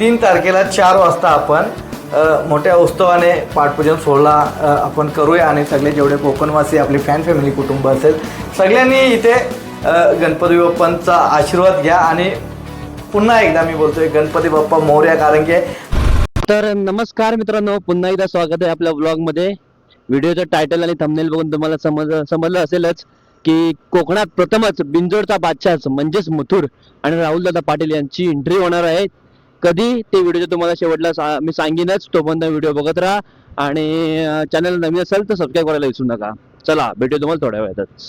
तीन तारखेला चार वाजता आपण मोठ्या उत्सवाने पाठपूजन सोहळा आपण करूया आणि सगळे जेवढे कोकणवासी आपली फॅन फॅमिली कुटुंब असेल सगळ्यांनी इथे गणपती बाप्पांचा आशीर्वाद घ्या आणि पुन्हा एकदा मी बोलतोय गणपती बाप्पा मोर्या कारण की तर नमस्कार मित्रांनो पुन्हा एकदा स्वागत आहे आपल्या ब्लॉगमध्ये व्हिडिओचं टायटल आणि थंबनेल बघून तुम्हाला समज समजलं असेलच की कोकणात प्रथमच बिंजोडचा बादशाह म्हणजेच मथुर आणि राहुलदादा पाटील यांची एंट्री होणार आहे. कधी ते व्हिडिओ तुम्हाला शेवटला सा- मी सांगेनच तोपर्यंत व्हिडिओ बघत राहा. आणि चॅनल नवीन असेल तर सबस्क्राईब करायला विसरू नका. चला भेटू तुम्हाला थोड्या वेळातच.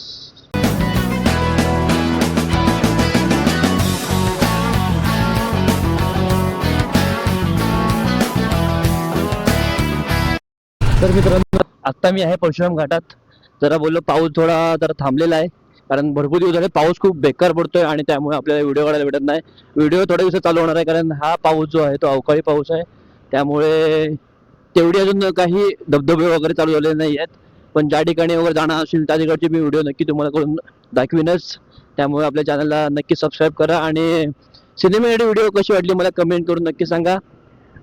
तर मित्रांनो आत्ता मी आहे परशुराम घाटात. जरा बोललो पाऊस थोडा जरा थांबलेला आहे. कारण भरपूर दिवस झाले पाऊस खूप बेकार पडतोय आणि त्यामुळे आपल्याला व्हिडिओ काढायला भेटत नाही. व्हिडिओ थोड्या दिवसात चालू होणार आहे कारण हा पाऊस जो आहे तो अवकाळी पाऊस आहे. त्यामुळे तेवढी अजून काही धबधबे वगैरे चालू झालेले नाही आहेत. पण ज्या ठिकाणी वगैरे जाणार असेल त्या ठिकाणचे मी व्हिडिओ नक्की तुम्हाला करून दाखवीनच. त्यामुळे आपल्या चॅनलला नक्की सबस्क्राईब करा आणि सिनेमॅटिक व्हिडिओ कशी वाटली मला कमेंट करून नक्की सांगा.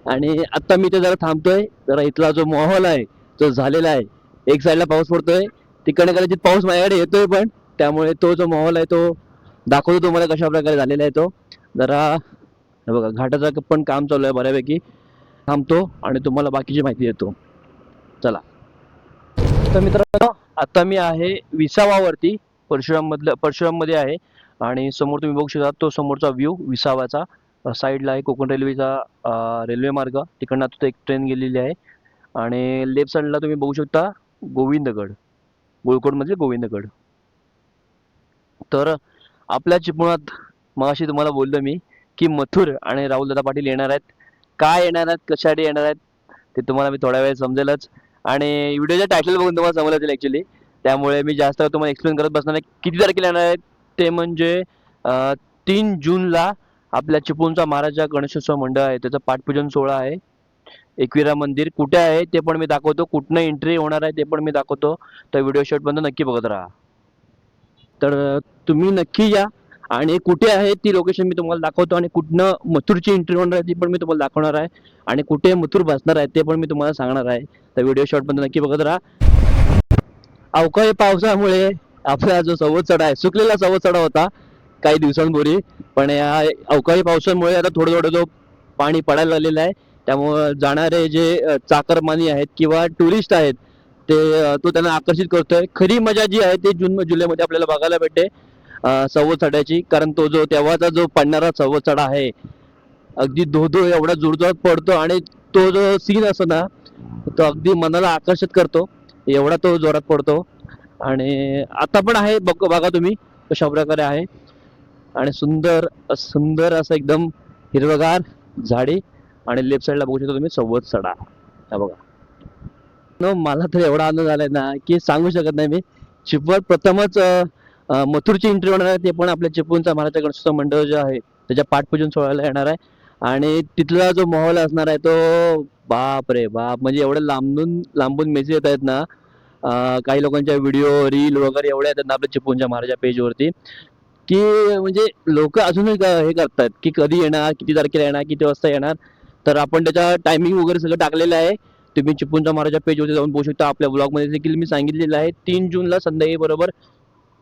आणि आत्ता मी ते जरा थांबतोय. जरा इथला जो माहोल आहे जो झालेला आहे एक साईडला पाऊस पडतोय. तिकडे कदाचित पाऊस माझ्याकडे येतोय पण त्यामुळे तो जो माहोल आहे तो दाखवतो तुम्हाला कशा प्रकारे झालेला आहे तो. जरा बघा घाटाचं पण काम चालू आहे बऱ्यापैकी. थांबतो आणि तुम्हाला बाकीची माहिती देतो. चला. तर मित्रांनो आता मी आहे विसावावरती परशुराम मधलं परशुराममध्ये आहे. आणि समोर तुम्ही बघू शकता तो समोरचा व्ह्यू विसावाचा. साईडला आहे कोकण रेल्वेचा रेल्वे मार्ग. तिकडनं आता एक ट्रेन गेलेली आहे. आणि लेफ्ट साईडला तुम्ही बघू शकता गोविंदगड. गोळकोटमधले गोविंदगड. तर आपल्या चिपळुणात मगाशी तुम्हाला बोललो मी की मथुर आणि राहुलदादा पाटील येणार आहेत. काय येणार आहेत? कशासाठी येणार आहेत? ते तुम्हाला मी थोड्या वेळ समजेलच. आणि व्हिडिओच्या टायटल बघून तुम्हाला समजलं असेल ॲक्च्युली त्यामुळे मी जास्त तुम्हाला एक्सप्लेन करत बसणार नाही. किती तारखेला येणार आहेत? ते म्हणजे तीन जूनला आपल्या चिपळूणचा महाराजा गणेशोत्सव मंडळ आहे. त्याचा पाठपूजन सोहळा आहे. एकविरा मंदिर कुठे आहे ते पण मी दाखवतो. कुठनं एंट्री होणार आहे ते पण मी दाखवतो. तर व्हिडिओ शॉटपर्यंत नक्की बघत राहा. तर तुम्ही नक्की या. आणि कुठे आहे ती लोकेशन मी तुम्हाला दाखवतो. आणि कुठनं मथुरची एंट्री होणार आहे ती पण मी तुम्हाला दाखवणार आहे. आणि कुठे मथुर बसणार आहे ते पण मी तुम्हाला सांगणार आहे. तर व्हिडिओ शॉर्टमध्ये नक्की बघत राहा. अवकाळी पावसामुळे आपला जो सवत आहे सुकलेला सवत चढा होता काही दिवसांपूर्वी. पण या अवकाळी पावसामुळे आता थोडं थोडं जो पाणी पडायला लागलेलं आहे त्यामुळं जाणारे जे चाकरमानी आहेत किंवा टुरिस्ट आहेत ते तो त्यांना आकर्षित करतोय. खरी मजा जी आहे ती जून जुलैमध्ये आपल्याला बघायला भेटते. अ, सव्वत चढायची. कारण तो जो तेव्हाचा जो पडणारा सव्वत चढा आहे अगदी धो धो एवढा जोरजोरात पडतो आणि तो जो सीन असतो ना तो अगदी मनाला आकर्षित करतो. एवढा तो जोरात पडतो. आणि आता पण आहे बघ बघा तुम्ही कशा प्रकारे आहे. आणि सुंदर सुंदर असं एकदम हिरवगार झाडी. आणि लेफ्ट साईडला बघू शकता तुम्ही सव्वत सडा हा बघा. न मला तर एवढा आनंद झालाय ना की सांगू शकत नाही मी. चिपवर प्रथमच मथुरची एंट्री होणार आहे ते पण आपल्या चिपळूणचा महाराजा गणेशोत्सव मंडळ जे आहे त्याच्या पाठपूजन सोहळ्याला येणार आहे. आणि तिथला जो माहोल असणार आहे तो बाप रे बाप म्हणजे एवढे लांबून लांबून मेसेज येत आहेत ना. काही लोकांच्या व्हिडिओ रील वगैरे एवढ्या येतात ना आपल्या चिपळूणच्या महाराजा पेजवरती की म्हणजे लोक अजूनही हे करतात की कधी येणार किती तारखेला येणार किती वाजता येणार. तर आपण त्याच्या टायमिंग वगैरे सगळं टाकलेलं आहे. तुम्ही चिपळूणच्या महाराजा पेजवरती जाऊन बघू शकता. आपल्या ब्लॉगमध्ये देखील मी सांगितलेलं आहे तीन जूनला संध्याकाळी बरोबर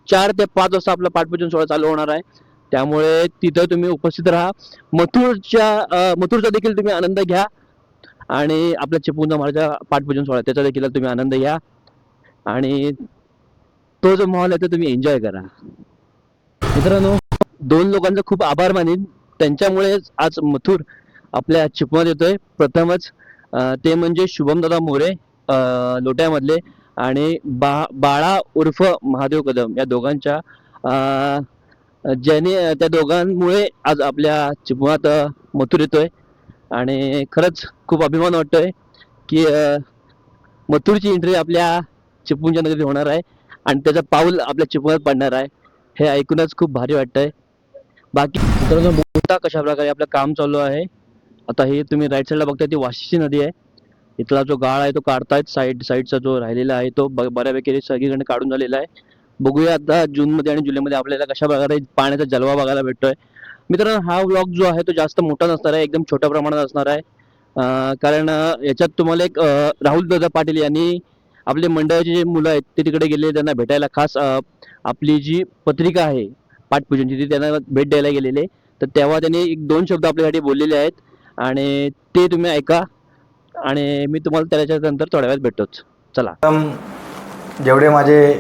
चार ते पाच वाजता आपला पाठपूजन सोहळा चालू होणार आहे. त्यामुळे तिथं तुम्ही उपस्थित राहा. मथुरच्या मथुरचा देखील तुम्ही आनंद घ्या. आणि आपल्या चिपळूणचा महाराजा पाठपूजन सोहळा त्याचा देखील तुम्ही आनंद घ्या. आणि तो जो माहोल आहे तो तुम्ही एन्जॉय करा. मित्रांनो दोन लोकांचा खूप आभार मानेन. त्यांच्यामुळेच आज मथुर आपल्या चिपळूणात येतोय. प्रथमच ते म्हणजे शुभमदादा मोरे लोट्यामधले आणि बा बाळा उर्फ महादेव कदम या दोघांच्या ज्याने त्या दोघांमुळे आज आपल्या चिपळात मथुर येतोय. आणि खरंच खूप अभिमान वाटतोय की मथुरची एंट्री आपल्या चिपळूणच्या नगरीत होणार आहे आणि त्याचं पाऊल आपल्या चिपळूणात पडणार आहे. हे ऐकूनच खूप भारी वाटतंय. बाकी मित्रांनो मोठा कशा प्रकारे आपलं काम चालू आहे आता हे तुम्ही राईट साईडला बघताय ती वाशीची नदी आहे. इथला जो गाळ आहे तो काढतायत साईड साईडचा जो राहिलेला आहे तो ब- बऱ्यापैकी सगळीकडे काढून झालेला आहे. बघूया आता जूनमध्ये आणि जुलैमध्ये आपल्याला कशा प्रकारे पाण्याचा जलवा बघायला भेटतोय. मित्रांनो हा व्लॉग जो आहे तो जास्त मोठा नसणार आहे एकदम छोट्या प्रमाणात असणार आहे. कारण याच्यात तुम्हाला एक राहुल दादा पाटील यांनी आपले मंडळाचे जे मुलं आहेत ते तिकडे गेले त्यांना भेटायला खास आपली जी पत्रिका आहे पाठपूजनची ती त्यांना भेट द्यायला गेलेले. तर तेव्हा त्यांनी एक दोन शब्द आपल्यासाठी बोललेले आहेत. आणि ते तुम्ही ऐका आणि मी तुम्हाला त्याच्यानंतर थोड्या वेळात भेटतोच. चला. जेवढे माझे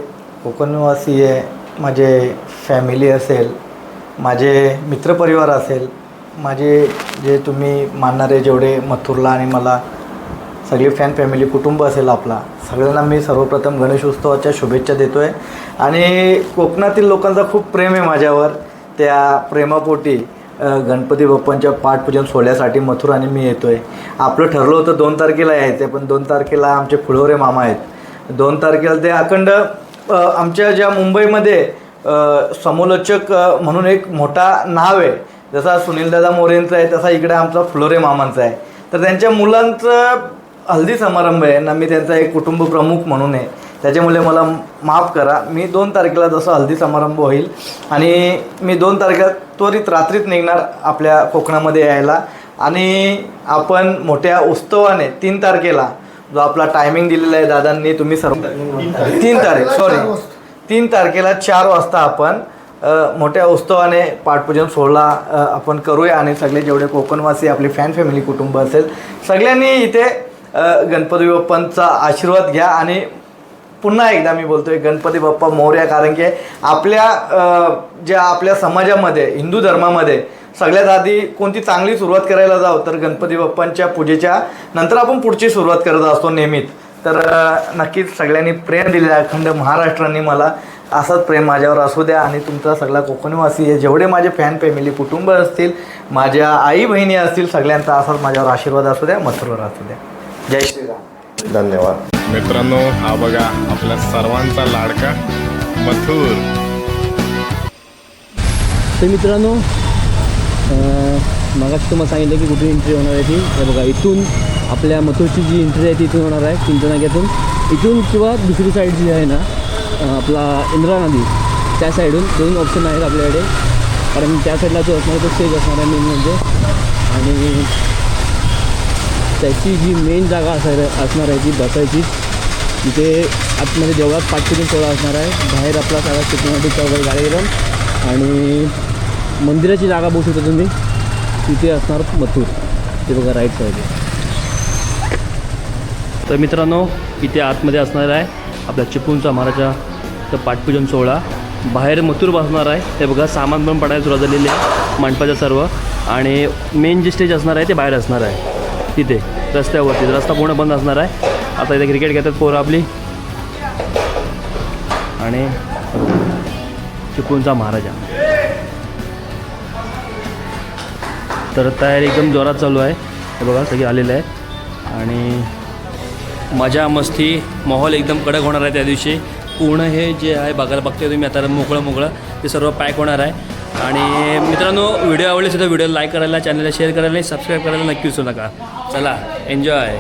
कोकणवासी आहे माझे फॅमिली असेल माझे मित्रपरिवार असेल माझे जे तुम्ही मानणारे जेवढे मथुरला आणि मला सगळी फॅन फॅमिली कुटुंब असेल आपला सगळ्यांना मी सर्वप्रथम गणेश उत्सवाच्या शुभेच्छा देतो आहे आणि कोकणातील लोकांचा खूप प्रेम आहे माझ्यावर त्या प्रेमापोटी गणपती बाप्पांच्या पाठपूजन सोहळ्यासाठी मथुर आणि मी येतो आहे आपलं ठरलं होतं दोन तारखेला यायचं पण दोन तारखेला आमचे फुलोरे मामा आहेत. दोन तारखेला ते अखंड आमच्या ज्या मुंबईमध्ये अ, समालोचक म्हणून एक मोठा नाव आहे. जसा सुनीलदादा मोरेंचा आहे तसा इकडे आमचा फुलोरे मामांचा आहे. तर त्यांच्या मुलांचं हल्दी समारंभ आहे ना मी त्यांचा एक कुटुंब प्रमुख म्हणून आहे. त्याच्यामुळे मला माफ करा. मी दोन तारखेला जसं हल्दी समारंभ होईल आणि मी दोन तारखेला त्वरित रात्रीत निघणार आपल्या कोकणामध्ये यायला. आणि आपण मोठ्या उत्सवाने तीन तारखेला जो आपला टायमिंग दिलेला आहे दादांनी तुम्ही सर्व तीन तारीख सॉरी तीन तारखेला चार वाजता आपण मोठ्या उत्सवाने पाठपूजन सोहळा आपण करूया आणि सगळे जेवढे कोकणवासी आपली फॅन फॅमिली कुटुंब असेल सगळ्यांनी इथे गणपती बाप्पांचा आशीर्वाद घ्या आणि पुन्हा एकदा मी बोलतोय गणपती बाप्पा मोर्या कारण की आपल्या ज्या आपल्या समाजामध्ये हिंदू धर्मामध्ये सगळ्यात आधी कोणती चांगली सुरुवात करायला जाऊ तर गणपती बाप्पांच्या पूजेच्या नंतर आपण पुढची सुरुवात करत असतो नेहमीच. तर नक्कीच सगळ्यांनी प्रेम दिले अखंड महाराष्ट्राने मला असंच प्रेम माझ्यावर असू द्या आणि तुमचा सगळा कोकणवासी आहे. जेवढे माझे फॅन फॅमिली कुटुंब असतील माझ्या आई बहिणी असतील सगळ्यांचा असाच माझ्यावर आशीर्वाद असू द्या मथुरवर असू द्या. जय श्रीराम. धन्यवाद. मित्रांनो हा बघा आपल्या सर्वांचा लाडका मथुर. तर मित्रांनो मगाशी तुम्हाला सांगितलं की कुठे एंट्री होणार आहे ती. हे बघा इथून आपल्या मथुरची जी एंट्री आहे ती इथून होणार आहे चिंतनाग्यातून इथून किंवा दुसरी साईड जी आहे ना आपला इंद्रा नदी त्या साईडून दोन ऑप्शन आहेत आपल्याकडे. कारण त्या साईडला जो असणार आहे तो स्टेज असणार आहे मेन म्हणजे. आणि त्याची जी मेन जागा असाय असणार आहे ती बसायची तिथे आतमध्ये देवळात पाठपूजन सोहळा असणार आहे बाहेर आपला सगळा सिटीमध्ये चौघाई कार्यक्रम आणि मंदिराची जागा बघू शकता तुम्ही. तिथे असणार मथुर. ते बघा राईट साईड तर मित्रांनो इथे आतमध्ये असणार आहे आपल्या चिपळूणचा तर पाठपूजन सोहळा. बाहेर मथुर बसणार आहे. ते बघा सामान पण पडायला सुरुवात झालेली आहे मंडपाचं सर्व. आणि मेन जे स्टेज असणार आहे ते बाहेर असणार आहे. तिथे रस्त्यावरती. रस्ता पूर्ण बंद असणार आहे. आता इथे क्रिकेट घेतात पोरं आपली. आणि चिपळूणचा महाराजा. तर तयारी एकदम जोरात चालू आहे. हे बघा सगळे आलेले आहेत. आणि मजा मस्ती माहोल एकदम कडक होणार आहे त्या दिवशी. पूर्ण हे जे आहे बघायला बघते तुम्ही आता मोकळं मोकळं ते सर्व पॅक होणार आहे. आणि मित्रांनो व्हिडिओ आवडले सुद्धा व्हिडिओ लाईक करायला चॅनलला शेअर करायला आणि सबस्क्राईब करायला नक्की विसरू नका. चला एन्जॉय.